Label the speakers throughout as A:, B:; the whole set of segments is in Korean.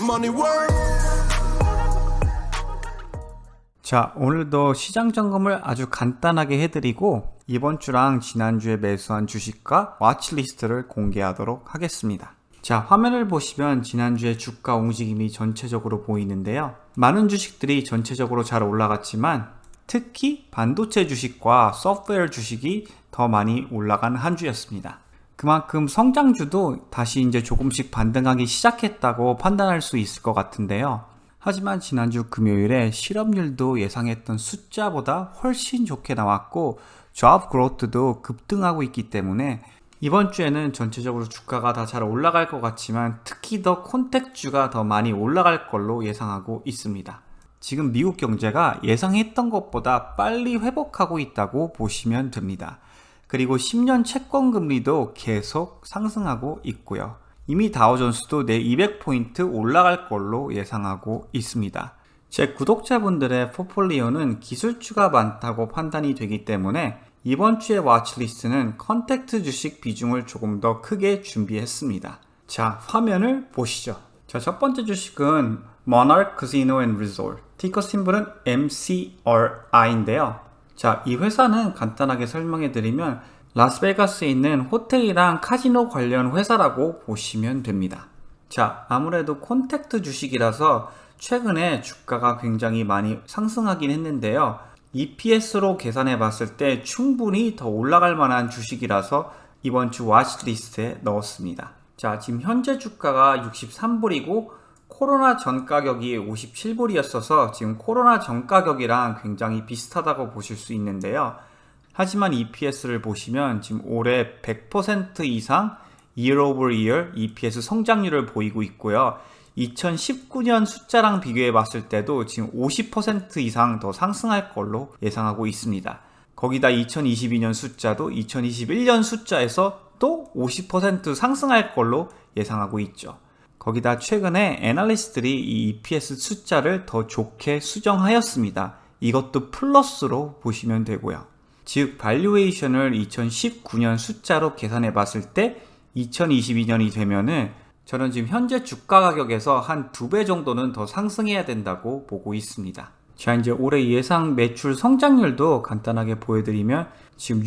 A: money work.
B: 자, 오늘도 시장 점검을 아주 간단하게 해드리고 이번 주랑 지난주에 매수한 주식과 와치리스트를 공개하도록 하겠습니다. 자, 화면을 보시면 지난주에 주가 움직임이 전체적으로 보이는데요. 많은 주식들이 전체적으로 잘 올라갔지만 특히 반도체 주식과 소프트웨어 주식이 더 많이 올라간 한 주였습니다. 그만큼 성장주도 다시 이제 조금씩 반등하기 시작했다고 판단할 수 있을 것 같은데요. 하지만 지난주 금요일에 실업률도 예상했던 숫자보다 훨씬 좋게 나왔고 job growth도 급등하고 있기 때문에 이번 주에는 전체적으로 주가가 다 잘 올라갈 것 같지만 특히 더 콘택주가 더 많이 올라갈 걸로 예상하고 있습니다. 지금 미국 경제가 예상했던 것보다 빨리 회복하고 있다고 보시면 됩니다. 그리고 10년 채권 금리도 계속 상승하고 있고요. 이미 다우존스도 내 200포인트 올라갈 걸로 예상하고 있습니다. 제 구독자분들의 포폴리오는 기술주가 많다고 판단이 되기 때문에 이번 주의 와치리스트는 컨택트 주식 비중을 조금 더 크게 준비했습니다. 자, 화면을 보시죠. 자, 첫 번째 주식은 Monarch Casino and Resort. 티커 심볼은 MCRI인데요. 자, 이 회사는 간단하게 설명해 드리면 라스베가스에 있는 호텔이랑 카지노 관련 회사라고 보시면 됩니다. 자, 아무래도 콘택트 주식이라서 최근에 주가가 굉장히 많이 상승하긴 했는데요. EPS로 계산해 봤을 때 충분히 더 올라갈 만한 주식이라서 이번 주 와치리스트에 넣었습니다. 자, 지금 현재 주가가 63불이고 코로나 전 가격이 57불이었어서 지금 코로나 전 가격이랑 굉장히 비슷하다고 보실 수 있는데요. 하지만 EPS를 보시면 지금 올해 100% 이상 year over year EPS 성장률을 보이고 있고요. 2019년 숫자랑 비교해 봤을 때도 지금 50% 이상 더 상승할 걸로 예상하고 있습니다. 거기다 2022년 숫자도 2021년 숫자에서 또 50% 상승할 걸로 예상하고 있죠. 거기다 최근에 애널리스트들이 이 EPS 숫자를 더 좋게 수정하였습니다. 이것도 플러스로 보시면 되고요. 즉 발류에이션을 2019년 숫자로 계산해 봤을 때 2022년이 되면은 저는 지금 현재 주가 가격에서 한 두 배 정도는 더 상승해야 된다고 보고 있습니다. 자, 이제 올해 예상 매출 성장률도 간단하게 보여드리면 지금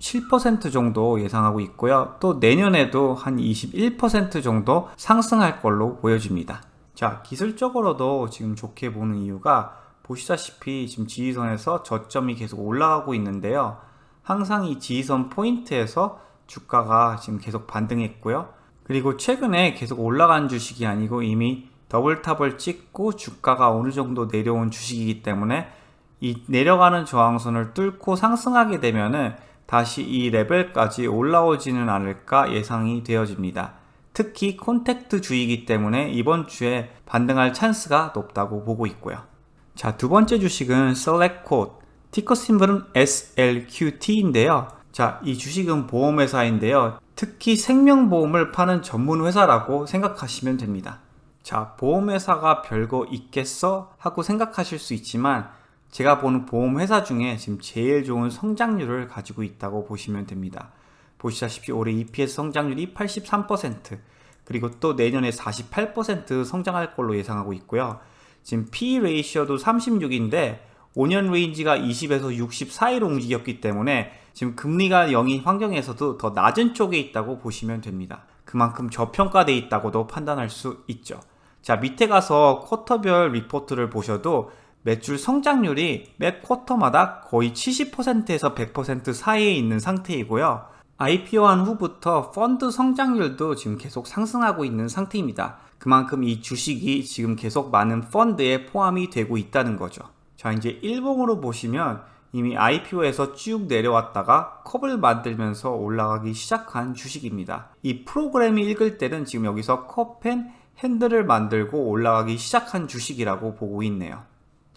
B: 67% 정도 예상하고 있고요. 또 내년에도 한 21% 정도 상승할 걸로 보여집니다. 자, 기술적으로도 지금 좋게 보는 이유가 보시다시피 지금 지지선에서 저점이 계속 올라가고 있는데요. 항상 이 지지선 포인트에서 주가가 지금 계속 반등했고요. 그리고 최근에 계속 올라간 주식이 아니고 이미 더블탑을 찍고 주가가 어느 정도 내려온 주식이기 때문에 이 내려가는 저항선을 뚫고 상승하게 되면은 다시 이 레벨까지 올라오지는 않을까 예상이 되어집니다. 특히 콘택트 주이기 때문에 이번 주에 반등할 찬스가 높다고 보고 있고요. 자, 두 번째 주식은 SelectQuote. 티커 심볼은 SLQT인데요. 자, 이 주식은 보험회사인데요. 특히 생명보험을 파는 전문 회사라고 생각하시면 됩니다. 자, 보험회사가 별거 있겠어? 하고 생각하실 수 있지만 제가 보는 보험 회사 중에 지금 제일 좋은 성장률을 가지고 있다고 보시면 됩니다. 보시다시피 올해 EPS 성장률이 83% 그리고 또 내년에 48% 성장할 걸로 예상하고 있고요. 지금 P 레이셔도 36인데 5년 레인지가 20에서 60 사이로 움직였기 때문에 지금 금리가 0인 환경에서도 더 낮은 쪽에 있다고 보시면 됩니다. 그만큼 저평가돼 있다고도 판단할 수 있죠. 자, 밑에 가서 쿼터별 리포트를 보셔도 매출 성장률이 매 쿼터마다 거의 70%에서 100% 사이에 있는 상태이고요. IPO한 후부터 펀드 성장률도 지금 계속 상승하고 있는 상태입니다. 그만큼 이 주식이 지금 계속 많은 펀드에 포함이 되고 있다는 거죠. 자, 이제 일봉으로 보시면 이미 IPO에서 쭉 내려왔다가 컵을 만들면서 올라가기 시작한 주식입니다. 이 프로그램이 읽을 때는 지금 여기서 컵 펜 핸들을 만들고 올라가기 시작한 주식이라고 보고 있네요.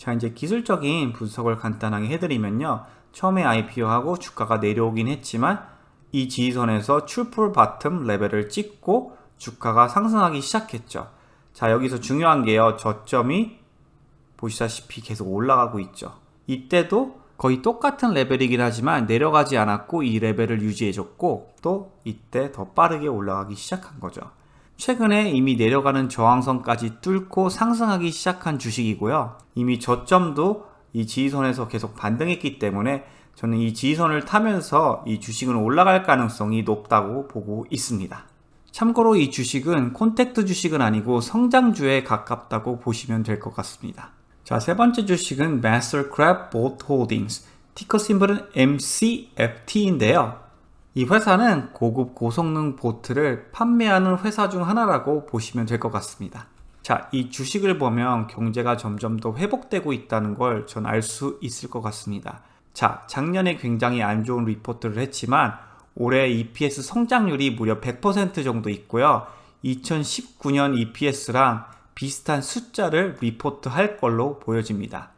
B: 자, 이제 기술적인 분석을 간단하게 해드리면요. 처음에 IPO하고 주가가 내려오긴 했지만 이 지지선에서 출풀 바텀 레벨을 찍고 주가가 상승하기 시작했죠. 자, 여기서 중요한 게요. 저점이 보시다시피 계속 올라가고 있죠. 이때도 거의 똑같은 레벨이긴 하지만 내려가지 않았고 이 레벨을 유지해줬고 또 이때 더 빠르게 올라가기 시작한 거죠. 최근에 이미 내려가는 저항선까지 뚫고 상승하기 시작한 주식이고요. 이미 저점도 이 지지선에서 계속 반등했기 때문에 저는 이 지지선을 타면서 이 주식은 올라갈 가능성이 높다고 보고 있습니다. 참고로 이 주식은 콘택트 주식은 아니고 성장주에 가깝다고 보시면 될 것 같습니다. 자, 세 번째 주식은 Mastercraft Boat Holdings. 티커 심볼은 MCFT인데요. 이 회사는 고급 고성능 보트를 판매하는 회사 중 하나라고 보시면 될 것 같습니다. 자, 이 주식을 보면 경제가 점점 더 회복되고 있다는 걸 전 알 수 있을 것 같습니다. 자, 작년에 굉장히 안 좋은 리포트를 했지만 올해 EPS 성장률이 무려 100% 정도 있고요. 2019년 EPS랑 비슷한 숫자를 리포트 할 걸로 보여집니다.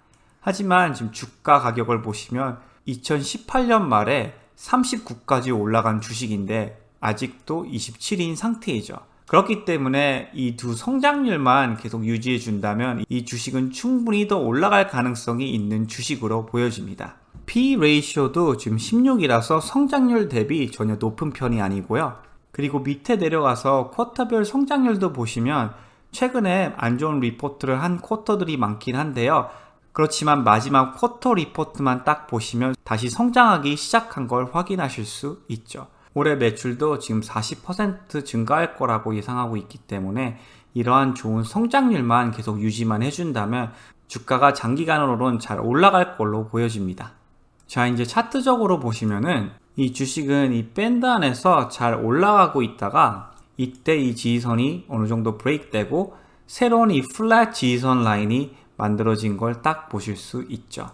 B: 하지만 지금 주가 가격을 보시면 2018년 말에 39까지 올라간 주식인데 아직도 27인 상태이죠. 그렇기 때문에 이 두 성장률만 계속 유지해 준다면 이 주식은 충분히 더 올라갈 가능성이 있는 주식으로 보여집니다. P 레이쇼도 지금 16이라서 성장률 대비 전혀 높은 편이 아니고요. 그리고 밑에 내려가서 쿼터별 성장률도 보시면 최근에 안 좋은 리포트를 한 쿼터들이 많긴 한데요. 그렇지만 마지막 쿼터 리포트만 딱 보시면 다시 성장하기 시작한 걸 확인하실 수 있죠. 올해 매출도 지금 40% 증가할 거라고 예상하고 있기 때문에 이러한 좋은 성장률만 계속 유지만 해준다면 주가가 장기간으로는 잘 올라갈 걸로 보여집니다. 자, 이제 차트적으로 보시면은 이 주식은 이 밴드 안에서 잘 올라가고 있다가 이때 이 지지선이 어느 정도 브레이크 되고 새로운 이 플랫 지지선 라인이 만들어진 걸 딱 보실 수 있죠.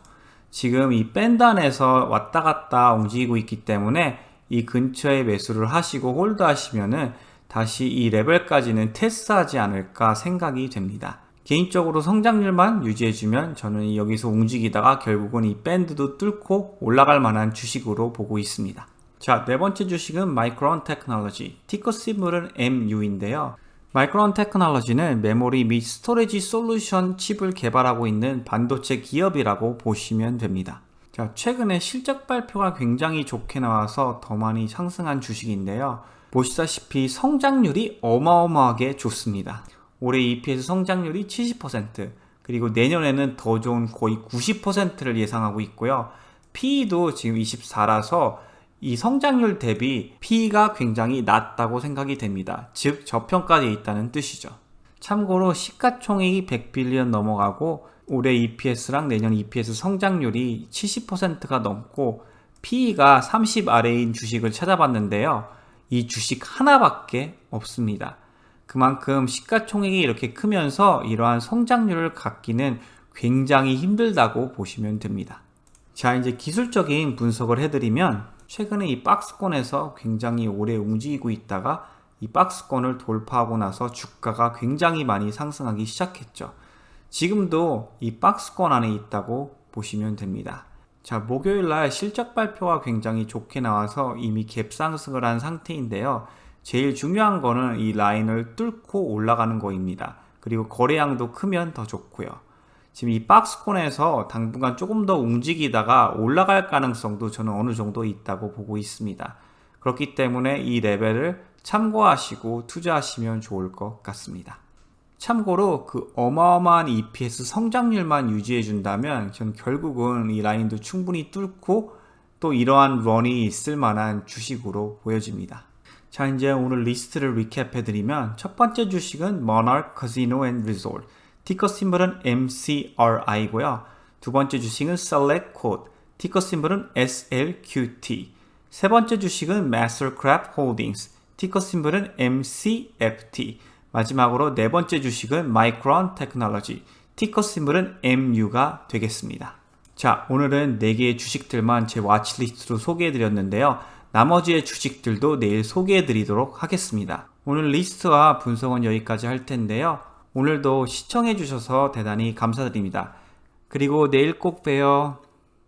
B: 지금 이 밴드 안에서 왔다 갔다 움직이고 있기 때문에 이 근처에 매수를 하시고 홀드 하시면은 다시 이 레벨까지는 테스트하지 않을까 생각이 됩니다. 개인적으로 성장률만 유지해주면 저는 여기서 움직이다가 결국은 이 밴드도 뚫고 올라갈 만한 주식으로 보고 있습니다. 자, 네 번째 주식은 마이크론 테크놀로지, 티커 시물은 MU인데요. 마이크론 테크놀로지는 메모리 및 스토리지 솔루션 칩을 개발하고 있는 반도체 기업이라고 보시면 됩니다. 자, 최근에 실적 발표가 굉장히 좋게 나와서 더 많이 상승한 주식인데요. 보시다시피 성장률이 어마어마하게 좋습니다. 올해 EPS 성장률이 70%, 그리고 내년에는 더 좋은 거의 90%를 예상하고 있고요. PE도 지금 24라서 이 성장률 대비 P가 굉장히 낮다고 생각이 됩니다. 즉 저평가되어 있다는 뜻이죠. 참고로 시가총액이 100빌리언 넘어가고 올해 EPS랑 내년 EPS 성장률이 70%가 넘고 PE가 30 아래인 주식을 찾아봤는데요. 이 주식 하나밖에 없습니다. 그만큼 시가총액이 이렇게 크면서 이러한 성장률을 갖기는 굉장히 힘들다고 보시면 됩니다. 자, 이제 기술적인 분석을 해드리면 최근에 이 박스권에서 굉장히 오래 움직이고 있다가 이 박스권을 돌파하고 나서 주가가 굉장히 많이 상승하기 시작했죠. 지금도 이 박스권 안에 있다고 보시면 됩니다. 자, 목요일 날 실적 발표가 굉장히 좋게 나와서 이미 갭 상승을 한 상태인데요. 제일 중요한 거는 이 라인을 뚫고 올라가는 거입니다. 그리고 거래량도 크면 더 좋고요. 지금 이 박스콘에서 당분간 조금 더 움직이다가 올라갈 가능성도 저는 어느 정도 있다고 보고 있습니다. 그렇기 때문에 이 레벨을 참고하시고 투자하시면 좋을 것 같습니다. 참고로 그 어마어마한 EPS 성장률만 유지해 준다면 전 결국은 이 라인도 충분히 뚫고 또 이러한 런이 있을 만한 주식으로 보여집니다. 자 이제 오늘 리스트를 리캡해 드리면 첫 번째 주식은 Monarch Casino and Resort 티커 심볼은 MCRI고요. 두 번째 주식은 Select Code, 티커 심볼은 SLQT. 세 번째 주식은 Mastercraft Holdings, 티커 심볼은 MCFT. 마지막으로 네 번째 주식은 Micron Technology, 티커 심볼은 MU가 되겠습니다. 자, 오늘은 4개의 주식들만 제 와치리스트로 소개해 드렸는데요. 나머지의 주식들도 내일 소개해 드리도록 하겠습니다. 오늘 리스트와 분석은 여기까지 할 텐데요. 오늘도 시청해 주셔서 대단히 감사드립니다. 그리고 내일 꼭 봬요.